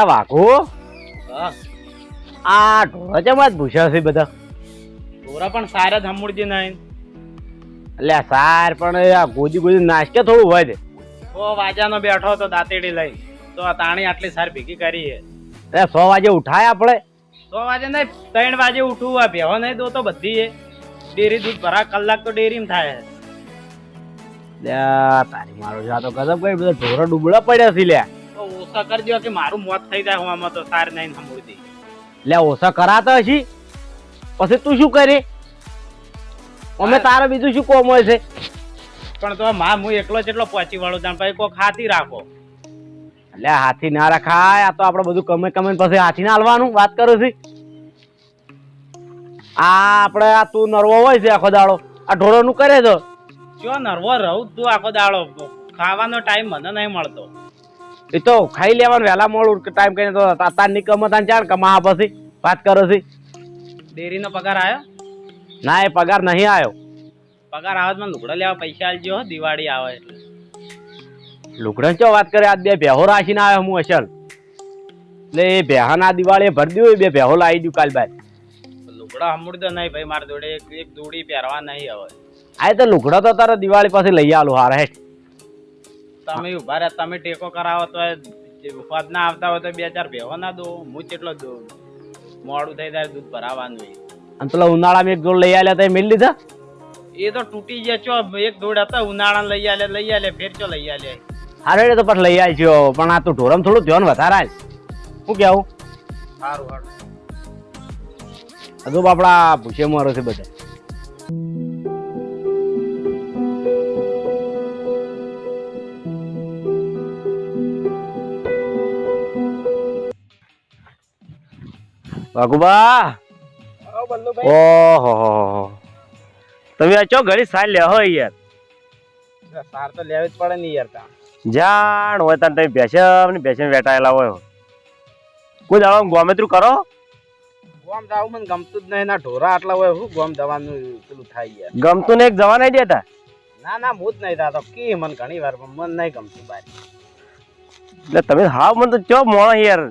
લે વાઘો? આ ઢોરા ચમ જ ભૂસ્યા છે બધા? ઢોરા પણ સારા જ હમુડજી નહીં એટલે સાર પણ એ આ ગોજી ગોજી નાશ્કે થોડું હોય છે તો વાજાનો બેઠો તો દાંતેડી લઈ. તો આ તાણી આટલી સારી ભેગી કરી છે એટલે સો વાગે ઉઠાય આપણે? સો વાજે નહીં ત્રણ વાજે ઉઠવું આ ભેહો નહીં દો તો બધી એ ડેરી દૂધ ભરા કલાક તો ડેરીમાં થાય તારી મારો જા તો કદમ કઈ બધા ઢોરા ડૂબડા પડ્યા છે લ્યા. ઓછા કરજો કે મારું મોત થઈ જાય હું આમાં તો સાર નહીં હમુડતી લે ઓછા કરાતા હશી? પછી તું શું કરી? અમે તારે બીજું શું કોમ હોય છે? પણ તો માં હું એકલો જેટલો પહોંચી વાળું જાણ પછી કોક હાથી રાખો. એટલે હાથી ના રખાય આ તો આપણે બધું કમે કમે પછી હાથી ના હાલવાનું વાત કરું છું. આ આપણે આ તું નરવો હોય છે આખો દાડો. આ ઢોરો નું કરે તો જો નર્વો રહું તું આખો દાડો. ખાવાનો ટાઈમ મને નહીં મળતો. એ તો ખાઈ લેવાનું વહેલા મોડું ટાઈમ કરીને તો તા- તાર નિકમ તાન ચાર કમા પછી વાત કરો છે. ડેરીનો પગાર આવ્યો ના એ પગાર નહીં આવ્યો પગાર આવે તો મને લુગડા લેવા પૈસા આલજો દિવાળી આવે એટલે. લુગડન ચો વાત કરે? આજ બે ભેહો રાખીને આવ્યો હું અસલ. એટલે એ ભેહાના દિવાળી ભરી દઉં બે ભેહો લાવી દઉં કાલ બાદ. લુગડા હમુડતો નહીં ભાઈ મારા જોડે એક એક દોડી પહેરવા નહીં હવે આ તો લુગડા તો તારે દિવાળી પાસે લઈ આલું હારે હેઠ. તમે ઊભા રહ્યા તમે ટેકો કરાવો તો પદ ના આવતા હોય તો બે ચાર ભેવો ના દો હું કેટલો દો મોડું થઈ જાય દૂધ ભરાવાનું. અને પેલા ઉનાળામાં એક જોડ લઈ આલ્યા તો એ મેળ લીધા? એ તો તૂટી ગયા ચો એક જોડ હતા ઉનાળા લઈ આલે લઈ આલે ફેર ચો લઈ આલે હારે તો પણ લઈ આવી છો પણ આ તું ઢોરમ થોડું ધ્યાન વધારે શું કેવું સારું સારું હજુ આપણા ભૂસે મારો છે બધા. વાઘુબા ઓહો તમે આ ચો ઘડી સાર લેહો યાર. સાર તો લેવી જ પડે ને યાર કામ જાણ હોય તાન તમે બેસમ ને બેસીને વેટાયેલા હોય કોઈ દાડો ગોમેત્રું કરો? ગોમ જવું મને ગમતું જ નહીં. ના ઢોરા આટલા હોય શું ગોમ જવાનું પેલું થાય યાર. ગમતું ને એક જવા નહીં દેતા? ના ના હું જ નહીં થતો કી મને ઘણી વાર પણ મને નહીં ગમતું બાર એટલે તમે હાવ મને તો ચો મોણો યાર.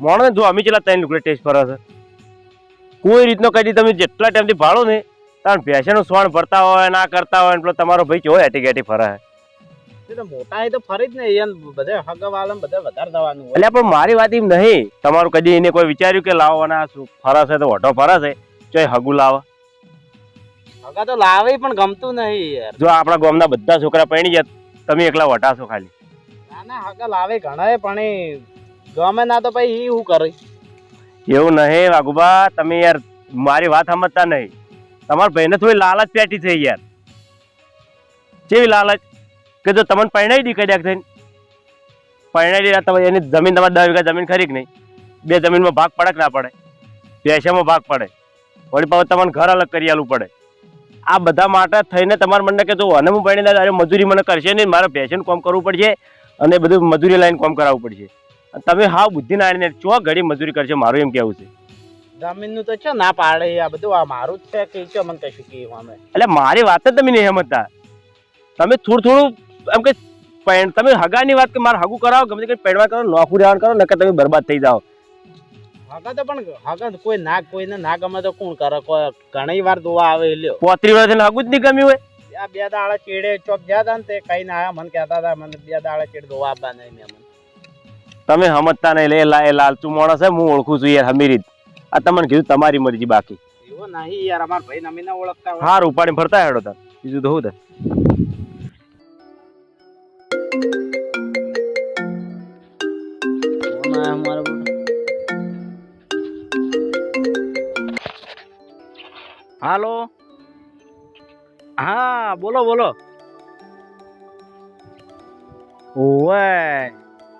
મોણો ને જો અમે જેટલા ત્રણ લુકડે ટેસ્ટ કરો છે. કોઈ રીતનો કદી તમે જેટલા ટાઈમથી ભાડો ને તાણ ભેંસેનું સોણ ભરતા હોય ના કરતા હોય પેલો તમારો ભાઈ કેવો એટી ગેટી ફરે મોટા એ તો ફરી જ ને એને બધે હગવાળા વધારે એટલે પણ મારી વાત એમ નહીં તમારું કદી એને કોઈ વિચાર્યું કે લાવવાના શું ફરશે તો ઓઢો ફરશે ચોય હગું લાવો. હગા તો લાવે પણ ગમતું નહીં યાર. જો આપણા ગામના બધા છોકરા પૈણી જાય તમે એકલા વટાશો ખાલી. ના ના હગા લાવે ઘણા પણ ગમે ના તો ભાઈ ઈ કરે? એવું નહીં વાઘુબા, તમે યાર મારી વાત સમજતા નહીં. તમારા ભાઈને થોડી લાલચ પેટી થઈ યાર. કેવી લાલચ? કે જો તમને પરણાઈ દી કદાચ થઈને. પરણાવી દીધા તમે એની જમીન તમારે દસ વીઘા જમીન ખરી નહીં? બે જમીનમાં ભાગ પડે કે ના પડે? પૈસામાં ભાગ પડે. વળી પાછું તમને ઘર અલગ કરી આલવું પડે. આ બધા માટે થઈને તમારે મને કે જો અને હું પરણી દાદા મજૂરી મને કરશે નહીં. મારે પૈસાનું કામ કરવું પડશે અને બધું મજૂરી લાઈન કામ કરાવવું પડશે. તમે હા બુદ્ધિ ના ચો ઘડી મજૂરી કરશે મારું એમ કેવું છે. જમીનનું તો છે ના પાડે આ બધું આ મારું જ છે કે છે મને કશું કહેવું અમે? એટલે મારી વાત જ તમે નહીં સમજતા. તમે થોડું થોડું એમ કે પૈણ- તમે હગાની વાત કે મારે હગું કરાવો ગમે તે કંઈ પેડવા કરો નોખું રહેવાનું કરો નકર તમે બરબાદ થઈ જાઓ. હગા તો પણ હગા કોઈ ના કોઈને ના ગમે તો કોણ કરે? કોઈ ઘણી વાર દુવા આવે લ્યો. પોત્રી વર્ષ હગું જ નહીં ગમ્યું હોય. આ બે દાડા ચેડે ચોક ગયા હતા ને તે કઈ ના આયા મને કહેતા હતા મને બે દાડા ચેડ દોવા આપવા નહીં મેં તમે સમજતા નહીં લે લા એ લાલચું માણસ છે હું ઓળખું છું યાર હમીરી આ તમને કીધું તમારી મરજી બાકી. સારું નહીં યાર અમાર ભાઈ નમી ના ઓળખતા હોય. હાર ઉપાડીને ફરતા હેડો તાર. બીજું તો હું? હાલો. હા બોલો બોલો. ઓવે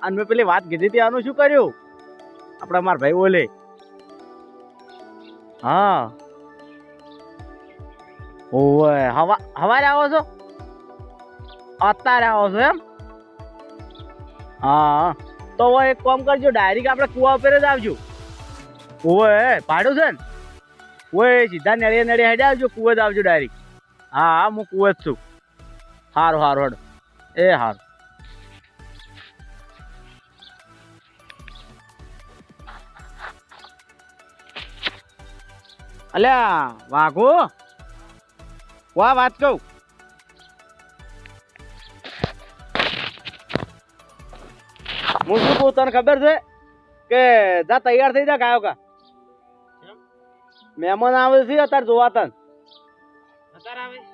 અને મેં પેલી વાત કીધી હતી, આનું શું કર્યું? આપણા મારા ભાઈ બોલે. હા. ઓવે, હવા, હવારે આવો છો? અત્યારે આવો છો એમ? હા. તો હવે એક કામ કરજો, ડાયરેક્ટ આપણે કુવા ઉપર જ આવજો. ઓવે ભાડું છે ને? ઓએ સીધા નળિયે નળિયે હેડે આવજો, કુવે જ આવજો ડાયરેક્ટ. હા હા, હું કુવે જ છું. સારું સારું હેડો. એ સારું અલ્યા વાઘો? વા વાત કહું? હું શું કહું તને ખબર છે કે જા તૈયાર થઈ જા ગાયો કા. મહેમાન આવે છે અત્યારે જોવા તન.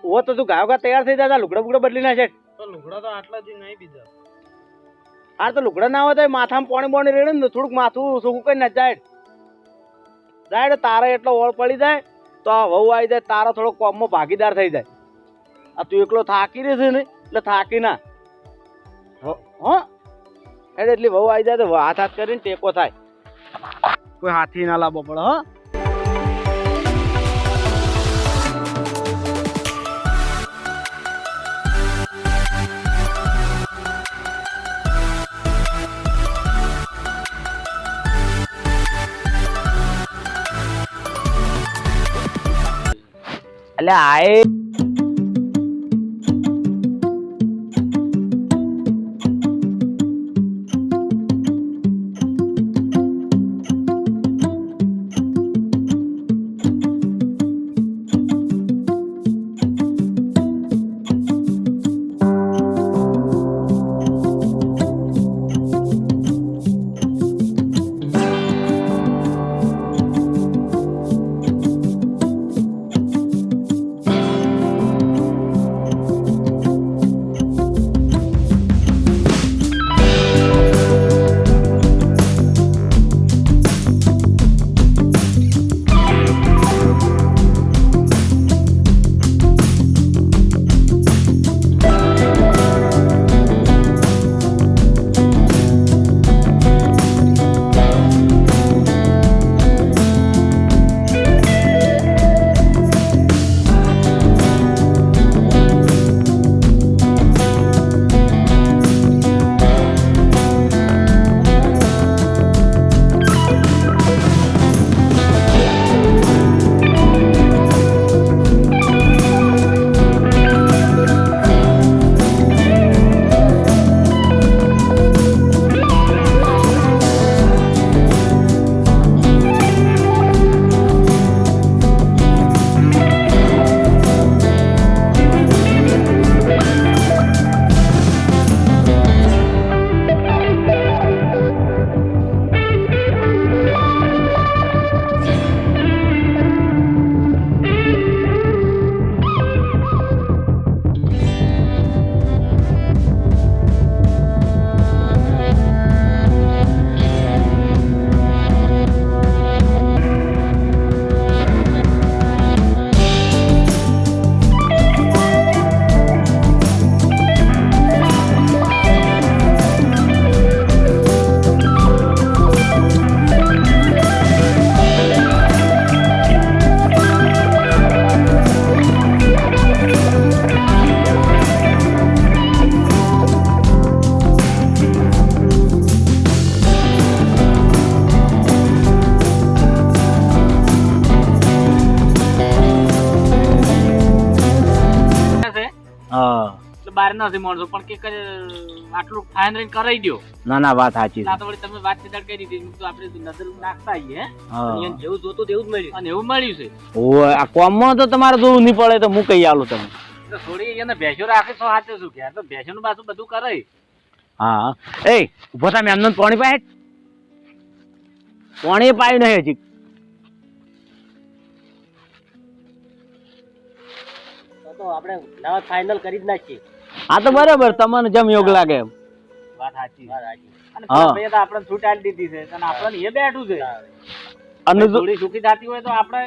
ઓ તો તું ગાયો કા તૈયાર થઈ જા લુગડા બુગડા બદલી તો લુગડા તો આટલા નહીં બીજા. તો લુગડા ના હોય તો માથામાં પોણી પોણી રેડે ને થોડુંક માથું સૂકું કરી ના જાય ને તારે એટલો ઓળ પડી જાય તો આ વહુ આવી જાય, તારો થોડો કોમમાં ભાગીદાર થઈ જાય. આ તું એકલો થાકી રહેશે ને, એટલે થાકી ના. હો એટલે એટલી વહુ આવી જાય તો હાથ હાથ કરીને ટેકો થાય. કોઈ હાથી ના લાવવો પડે, હો. એટલે આએ નથી માણસો પણ કે આટલું ફાઇન રહીને કરાઈ દો ના ના વાત સાચી ના તો વળી તમે વાત સીધા કરી દીધી. તો આપણે નજર નાખતા આવીએ અહીંયા જેવું જોતું તેવું જ મળ્યું. અને એવું મળ્યું છે. ઓ આ કોમમાં તો તમારે જોવું નહીં પડે તો હું કહી આલું તમે થોડી એને ભેંસો રાખે તો હાથે શું કે? તો ભેંસોનું પાછું બધું કરે હા. એ ઊભો તમે એમને પાણી પાય. પાણી પાયું નહીં હજી. તો આપણે નવા ફાઇનલ કરી જ નાખીએ. હા તો બરાબર તમને જેમ યોગ લાગે એમ. વાત સાચી. અને હા. તો આપણે છૂટ આલી દીધી છે અને આપણે એ બેઠું છે. અને થોડી સુખી થતી હોય તો આપણે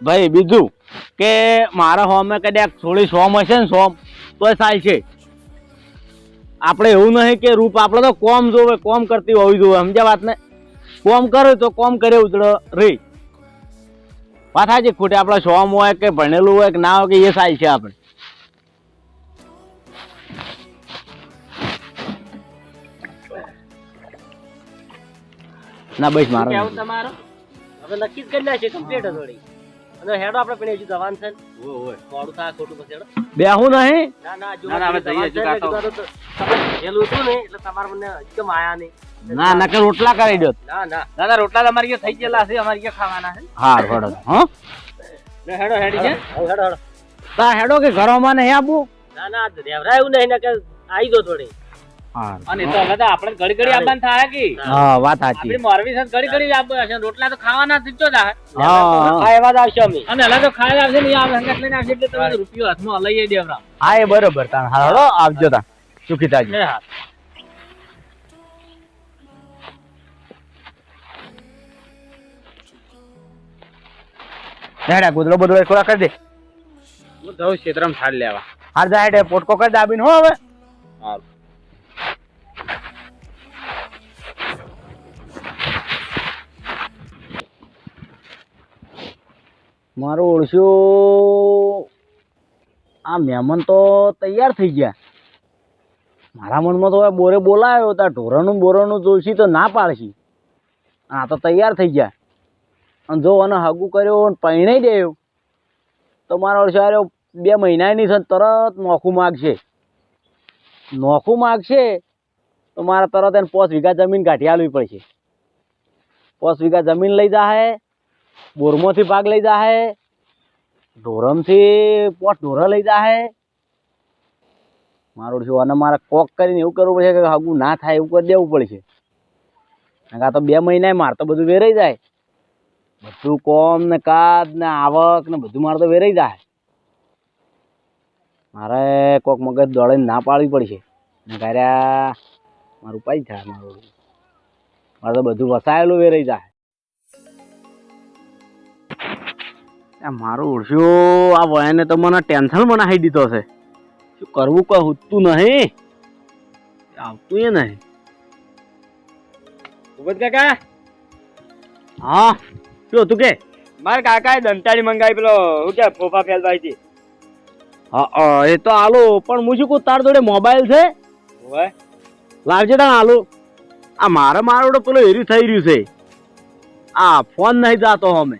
ભાઈ બીજું કે મારા હોમે કદાચ થોડી સોમ હશે ને સોમ તો સાલ છે આપણે એવું નહીં કે રૂપ આપણે તો કોમ જોવે કોમ કરતી હોવી જોવે સમજ્યા વાત ને? કોમ કરે તો કોમ કરે ઉતરો રહી. વાત સાચી ખોટી આપણે સોમ હોય કે ભણેલું હોય કે ના હોય કે એ ચાલશે આપણે. ના બસ મારો કેવું તમારો? હવે નક્કી જ કરી નાખીએ કમ્પ્લીટ થોડી. અને હેડો આપણે પણ હજુ જવાન છે મોડું થા ખોટું પછી હેડો. બેહું નહીં? ના ના જો ના, અમે જઈએ, હજુ કાતો. હજુ હેલું હતું ને એટલે તમારે મને એકદમ આયા નહીં. ના નકર રોટલા કરી દો. ના ના. દાદા રોટલા તમારી કે થઈ ગયેલા છે અમારી કે ખાવાના છે. હા બરોબર હા. હેડો હેડી છે હેડો હેડો. તા હેડો કે ઘરોમાં નહીં આપું? ના ના રેવરાય એવું નહીં ને કે આવી દો થોડી. અને તો હવે તો આપણે ઘડી ઘડી આવવાનું થાય કે? હા. વાત સાચી. આપણી મોરબી સાથે ઘડી ઘડી આવવાનું હશે રોટલા તો ખાવાના જ તો જ હા જ આવશે અમે. અને હલા તો ખાઈ આવશે ને આ હંગાત લઈને આવશે એટલે તમે રૂપિયો હાથમાં લઈ દેવરા હા એ બરોબર. તાન હા આવજો તા સુખીતાજી હા. હેડા ગુદડો બધો ખોરા કરી દે. હું જઉં ક્ષેત્રમાં છાડ લેવા. હાર જા હેડે પોટકો કરી દાબીને હો હવે. હારું. મારું ઓળશો. આ મહેમાન તો તૈયાર થઈ ગયા. મારા મનમાં તો હવે બોરે બોલાયો હતા ઢોરાનું બોરાનું જોશી તો ના પાડશી. આ તો તૈયાર થઈ ગયા. અને જો અને હગું કર્યો અને પરણાઈ દેયો, તો મારો ઓળખ્યો અરે બે મહિનાની છે તરત નોખું માગશે. નોખું માગશે તો મારે તરત એને પોસ વીઘા જમીન કાઢી આલવી પડશે. પોસ વીઘા જમીન લઈ જાહે બોરમાંથી ભાગ લઈ જાહે, ઢોરમથી પોટ ઢોરા લઈ જાહે. મારું શું અને મારે કોક કરીને એવું કરવું પડશે કે હગું ના થાય એવું કરી દેવું પડશે. આ તો બે મહિના મારે તો બધું વેરાઈ જાય. બધું કોમ ને કાદ ને આવક ને બધું મારે તો વેરાઈ જાય. મારે કોક મગજ દોડીને ના પાડવી પડશે. કર્યા, મારું ઉપાય થાય મારું. મારે તો બધું વસાયેલું વેરાઈ જાય. મારું ઓળખ્યો આ વયને તો મને ટેન્શન હાઈ દીધો છે. શું કરવું કોઈ હુતું નહીં. આવતું એ નહીં. ભૂપત કાકા. હા શું હતું કે? મારા કાકાએ દંતાળી મંગાવી પેલો શું કે ફોફા ફેલવાઈ હતી હા એ તો આલો પણ હું શું કહું તાર જોડે મોબાઈલ છે? લાવજે તાણ આલો. આ મારે મારો પેલો એર્યું થઈ રહ્યું છે. આ ફોન નહીં જાતો અમે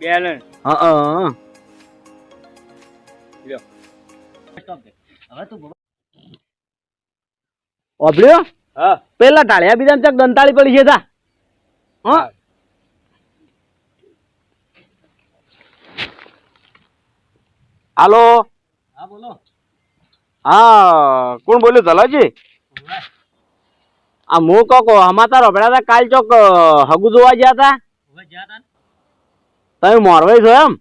બેલેન્સ. હા. ઓભળ્યો? હા. પેલા ટાળ્યા બીજા ચક દંતાળી પડી છે તા. હા? હાલો? હા બોલો. હા કોણ બોલ્યું ધલાજી? આ મુ કહો સમાચાર હભળ્યા હતા કાલ ચોક હગુ જોવા ગયા હતા ગયા જ્યાં તા ને? તમે મોરવાઈ છો એમ?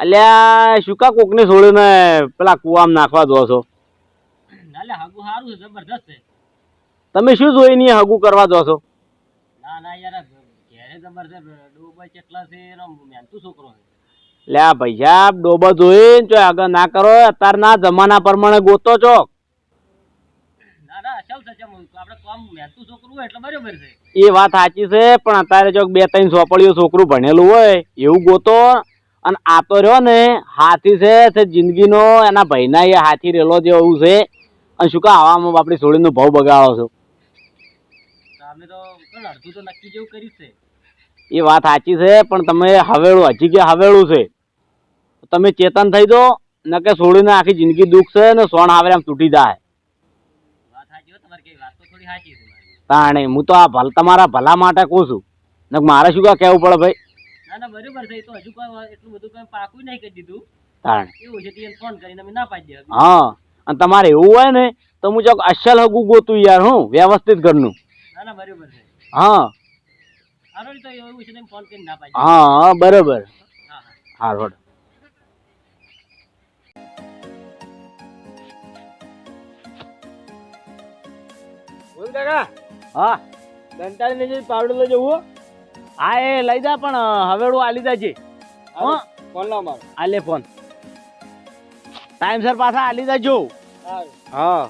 અલ્યા શું કા કોકને છોડીને પેલા કુવામાં નાખવા દો છો? ના તમે શું જોઈને હગુ કરવા દો છો? ના ના યાર ઘેરે જબરદસ્ત ડોબા કેટલા છે એનો છોકરો છે. લે આ ડોબા જોઈને જો આગળ ના કરો અત્યારના જમાના પ્રમાણે ગોતો છો ના ના અસલ છે ચમ આપણે કોમ મહેનતુ છોકરું હોય એટલે બરોબર છે એ વાત સાચી છે પણ અત્યારે જો બે ત્રણ ચોપડીઓ છોકરું ભણેલું હોય એવું ગોતો અને આ તો રહ્યો ને હાથી છે જિંદગીનો એના ભાઈના એ હાથી રેલો જેવું છે અને શું કા હવામાં આપણી સોળીનો ભાવ બગાડો છે. એ વાત સાચી છે પણ તમે હવેળું હજી કે હવેળું છે. તમે ચેતન થઈ દો ન કે સોળીને આખી જિંદગી દુઃખ છે ને સોણ આવે આમ તૂટી જાય વાત સાચી હો તમારી કઈ વાત તો થોડી સાચી છે મારી. તાણે હું તો આ ભલ તમારા ભલા માટે કહું છું. ને મારે શું કા કહેવું પડે ભાઈ? ના ના બરોબર છે તો હજુ પણ એટલું બધું કઈ પાકું નહીં કરી દીધું. તાણે એવું છે તેને ફોન કરીને અમે ના પાડી દે હા અને તમારે એવું હોય ને તો હું જો અસલ હગું ગોતું યાર હું વ્યવસ્થિત ઘરનું. ના ના બરોબર છે. હા. હારો તો એવું છે ને ફોન કરીને ના પાડી હા બરોબર. હા રોડ કાકા. હા. દંતાળી ને પાવડો લઈ જવું હા એ લઈ જા પણ હવેળું આલી જાજે હા. ફોન લાવ મારો. આલે ફોન ટાઈમસર પાછા આલી જાજો હા.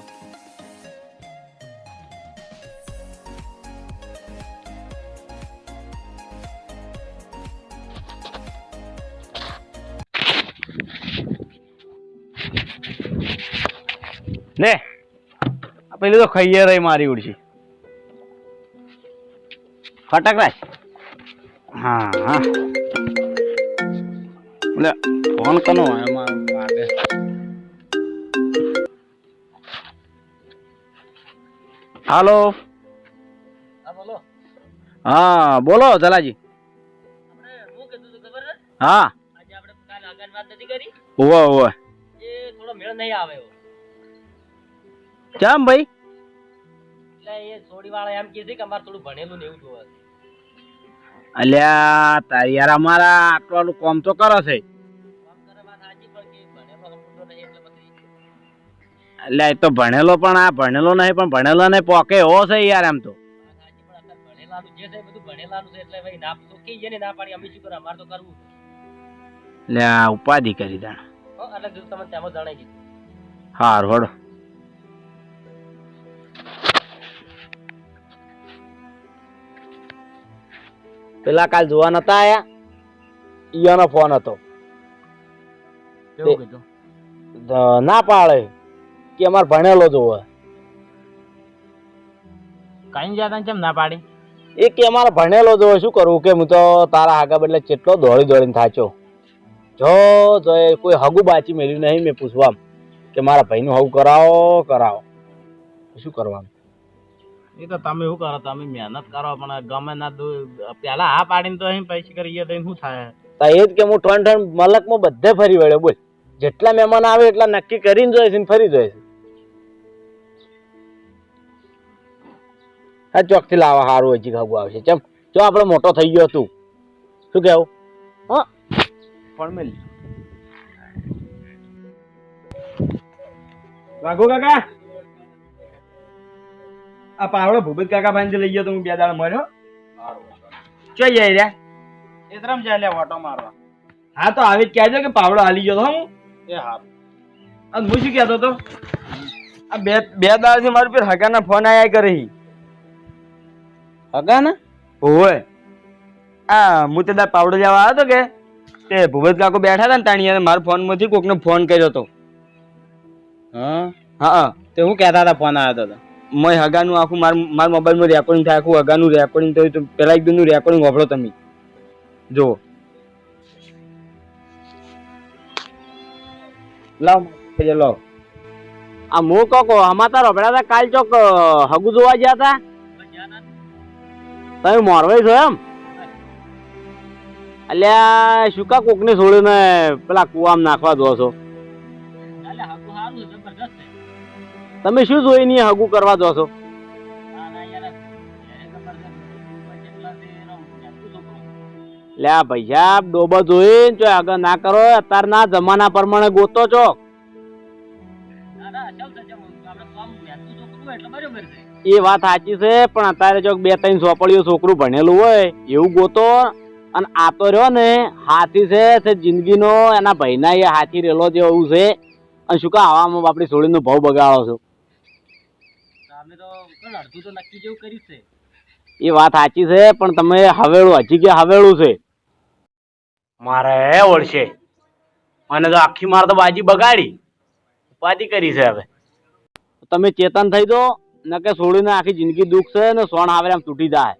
લે. પેલી તો ખાઈએ રહી મારી ઉડશી. ફટાક રાખ. હા હા. ફોન કનો એમાં માટે હાલો. હા બોલો. જલાજી. હા. ઓવે ઓવે એ થોડો મેળ નહીં આવે ચમ ભાઈ? એટલે એ છોડી વાળા એમ કહે કે અમારે થોડું ભણેલું ને એવું જોવે અલ્યા તારી યાર અમારા આટલું કોમ તો કરો છે. કામ એટલે એ તો ભણેલો પણ આ ભણેલો નહીં પણ ભણેલો ને પોકે હો છે યાર એમ તો. ઉપાધિ કરી દાણ હાર ભણેલાનું પેલા કાલ જોવા નતા આયા ઈયાનો ફોન હતો. ના પાડે કે અમાર ભણેલો જોવે. કઈ જાતા કેમ ના પાડી? એ કે અમારે ભણેલો જોવે શું કરવું કે હું તો તારા આગળ બદલે કેટલો દોડી દોડીને થાચો. જો જો એ કોઈ હગુ બાચી મેળ્યું નહીં મેં પૂછવા કે મારા ભાઈનું હવું કરાવો કરાવો. શું કરવાનું? એ તો તમે શું કરો? તમે મહેનત કરો પણ ગમે ના દો પેલા હા પાડીને તો અહીં પૈસા કરીએ તો શું થાય? તો એ જ કે હું ઠંડ ત્રણ મલકમાં બધે ફરી વળ્યો બોલ. જેટલા મહેમાન આવે એટલા નક્કી કરીને જોઈએ છે ને ફરી જોઈએ છે. હા ચોકથી લાવવા સારું હજી ખાવું આવશે. ચમ જો આપણે મોટો થઈ ગયો તું. શું કેવું? હા. પણ મેં રાઘુ કાકા? આ પાવડો ભૂપત કાકા પાસે લઈ ગયો તો હું બે દાડા મળ્યો ચો જાય રહ્યા. એ તરમ જાય લે ઓટો મારવા. હા તો આવી જ કહેજો કે પાવડો હાલી ગયો તો હું એ હા. અને હું શું કહેતો તો આ બે બે દાડાથી મારી પર હગાના ફોન આયા કરે હી. હગા ને ઓય આ હું તે દા પાવડો લેવા આવ્યો તો કે તે ભૂપત કાકો બેઠા હતા ને તાણી અને મારા ફોનમાંથી કોકને ફોન કર્યો તો. હા? હા તે હું કહેતા હતા ફોન આવ્યો તો. મેં હગાનું આખું માર મારા મોબાઈલમાં રેકોર્ડિંગ થાય, આખું હગાનું રેકોર્ડિંગ થયું તો પહેલાં એક દિનનું રેકોર્ડિંગ વાપરો તમે. જુઓ. લાવ લાવ. આ મુ કોકો, આમાં તારો ભેડા હતા, કાલ ચોક હગુ જોવા ગયા હતા તમે મોરવાઈ છો એમ? અલ્યા, શું કા કોકને છોડીને પેલા કુવામાં નાખવા દો છો? તમે શું જોઈ નહીં હગુ કરવા દો છો? ના ના યાર. એ જબરજસ્ત જેટલા છે એનો મહેનતું છોકરો લે આ ભૈયા ડોબા જોઈને જો આગળ ના કરો અત્યારના જમાના પ્રમાણે ગોતો છો. આપણે એ વાત સાચી છે પણ અત્યારે જો બે ત્રણ ચોપડીઓ છોકરું ભણેલું હોય એવું ગોતો અને આ તો રહ્યો ને હાથી છે જિંદગીનો એના ભાઈના એ હાથી રેલો જેવું છે. અને શું કા આવામાં બાપડી છોડીનો ભાવ બગાડો છો. અમે તો કોણ અડધું તો નક્કી જેવું કર્યું છે. એ વાત સાચી છે પણ તમે હવેળું હજી કે હવેળું છે. મારે ઓળશે. મને તો આખી મારે તો બાજી બગાડી. ઉપાધિ કરી છે હવે. તમે ચેતન થઈ દો ન કે છોડીને આખી જિંદગી દુઃખ છે ને સોણ આવે આમ તૂટી જાય.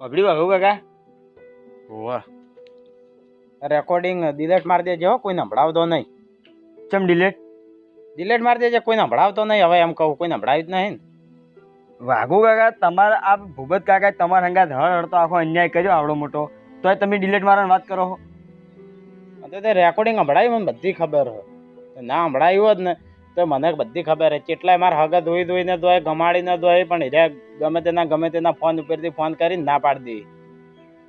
પકડી વાગો કાકા? રેકોર્ડિંગ ડિલેટ મારી દેજો હો, કોઈ સંભળાવતો નહીં. ચમ ડિલેટ ડિલેટ મારી દેજે કોઈ સંભળાવતો નહીં. હવે એમ કહું કોઈને સંભળાવ્યું જ નહીં. વાઘુ કાકા તમારા આ ભૂપત કાકા તમારા હંગાત હળ હળતો આખો અન્યાય કર્યો આવડો મોટો. તોય તમે ડિલેટ મારવાની વાત કરો છો તો તે રેકોર્ડિંગ સંભળાયું મને બધી ખબર હોય ના સંભળાયું હોત ને તો મને બધી ખબર હે. કેટલાય મારા હગા ધોઈ ધોઈને ધોય ગમાડીને ધોય પણ હીરે ગમે તેના ગમે તેના ફોન ઉપરથી ફોન કરીને ના પાડી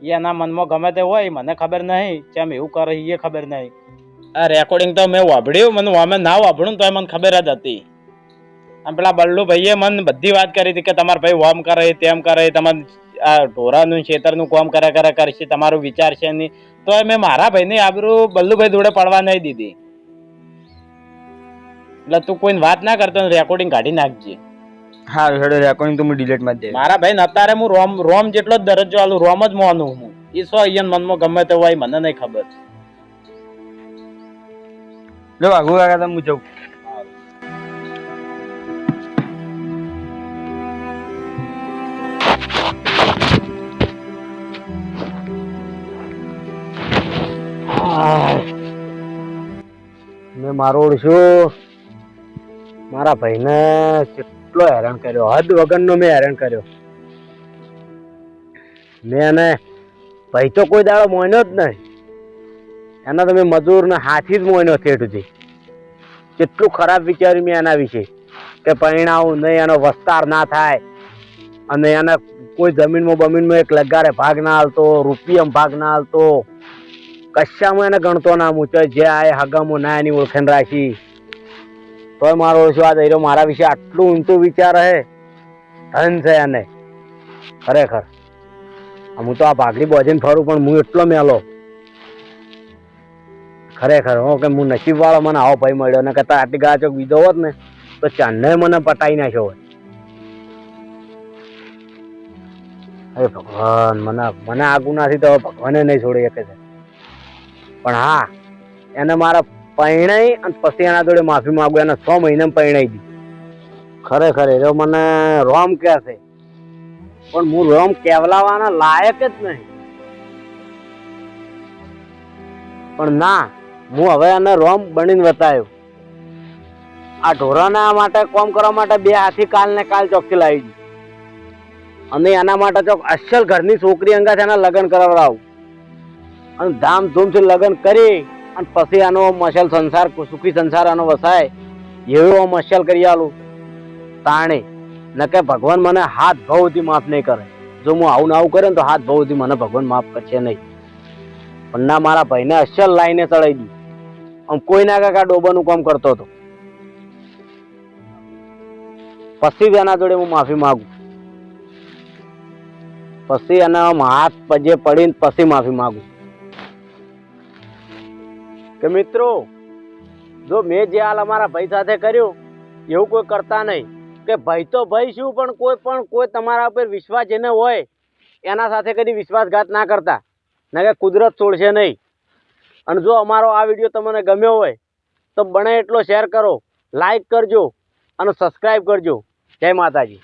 દે. એના મનમાં ગમે તે હોય મને ખબર નહીં. કેમ એવું કરે એ ખબર નહીં. આ રેકોર્ડિંગ તો મેં વાભળ્યું મને અમે ના વાભળ્યું તો મને ખબર જ હતી. આમ પેલા બલ્લુ ભાઈએ મને બધી વાત કરી હતી કે તમારા ભાઈ વોમ કરે તેમ કરે તમારે આ ઢોરાનું ખેતરનું કોમ કરે કરે કરશે તમારું વિચાર છે નહીં. તો મેં મારા ભાઈને આબરૂ બલ્લુભાઈ જોડે પડવા નહીં દીધી. એટલે તું કોઈને વાત ના કરતો રેકોર્ડિંગ કાઢી નાખજે. હા હેડો રેકોર્ડિંગ તો હું ડિલીટમાં દે મારા ભાઈ અત્યારે હું રોમ રોમ જેટલો જ દરજ્જો આલું રોમ જ મોનું હું. એ સો અહીંયા મનમાં ગમે તે હોય મને નહીં ખબર. લો વાઘુ કાકા તમે જઉં મેં મારો ઓળશું મારા ભાઈને કેટલો હેરાન કર્યો હદ વગરનો મેં હેરાન કર્યો મેં એને ભાઈ તો કોઈ દાડો મોયનો જ નહીં એના તમે મજૂરને હાથી જ મોયનો થેઠ છે. કેટલું ખરાબ વિચાર્યું મેં એના વિશે કે પરિણામ નહીં, એનો વસ્તાર ના થાય. અને એને કોઈ જમીનમાં બમીનમાં એક લગારે ભાગ ના હાલતો, રૂપિયામાં ભાગ ના હાલતો. કશામાં એને ગણતો ના મૂચો જે આ એ ના એની ઓળખાણ રાખી. તોય મારો ઓળખ્યો આ દઈરો મારા વિશે આટલું ઊંચું વિચાર હે? ધન છે એને. ખરેખર. હું તો આ ભાગડી બોજીને ફરું, પણ હું એટલો મેલો. ખરેખર, હું, કે હું નસીબ વાળો મને આવો ભાઈ મળ્યો ને કરતા આટલી ગાચો બીજો હોત ને, તો ચાંદને મને પટાઈ નાખ્યો હોય અરે ભગવાન, મને મને આ ગુનાથી તો ભગવાને નહીં છોડી શકે છે. પણ હા, એને મારા પરણાઈ અને પછી એના જોડે માફી માગું, એને છ મહિને પરણાઈ દી ખરેખર, એ મને રોમ કે છે. પણ હું રોમ કેવલાવાના લાયક જ નહીં. પણ ના હું હવે આને રોમ બનીને બતાવ્યો. આ ઢોરાના માટે કોમ કરવા માટે બે હાથી કાલ ને કાલ ચોકથી લાવી દીધી અને એના માટે ચોક અસલ ઘરની છોકરી અંગાથી એના લગ્ન કરાવડાવું અને ધામધૂમથી લગ્ન કરી અને પછી આનો મશલ સંસાર, સુખી સંસાર આનો વસાય, એવો મશલ કરી આલું. તાણે ન કે ભગવાન મને હાથ ભાવથી માફ નહીં કરે. જો હું આવું આવું કરે ને તો હાથ ભાવથી મને ભગવાન માફ કરશે નહીં. પણ ના, મારા ભાઈને અસલ લાઈને ચડાવી દી આમ કોઈ ના કાકા ડોબાનું કામ કરતો હતો. પછી એના જોડે હું માફી માગું. પછી એના આમ હાથ પજે પડીને પછી માફી માગું. કે મિત્રો, જો મેં જે હાલ અમારા ભાઈ સાથે કર્યું, એવું કોઈ કરતા નહીં. કે ભાઈ તો ભાઈ શું, પણ કોઈ પણ કોઈ તમારા ઉપર વિશ્વાસ જેને હોય, એના સાથે કદી વિશ્વાસઘાત ના કરતા. ના કે કુદરત છોડશે નહીં. અને જો અમારો આ વીડિયો તમને ગમ્યો હોય, તો બને એટલો શેર કરો, લાઈક કરજો અને સબસ્ક્રાઈબ કરજો. જય માતાજી.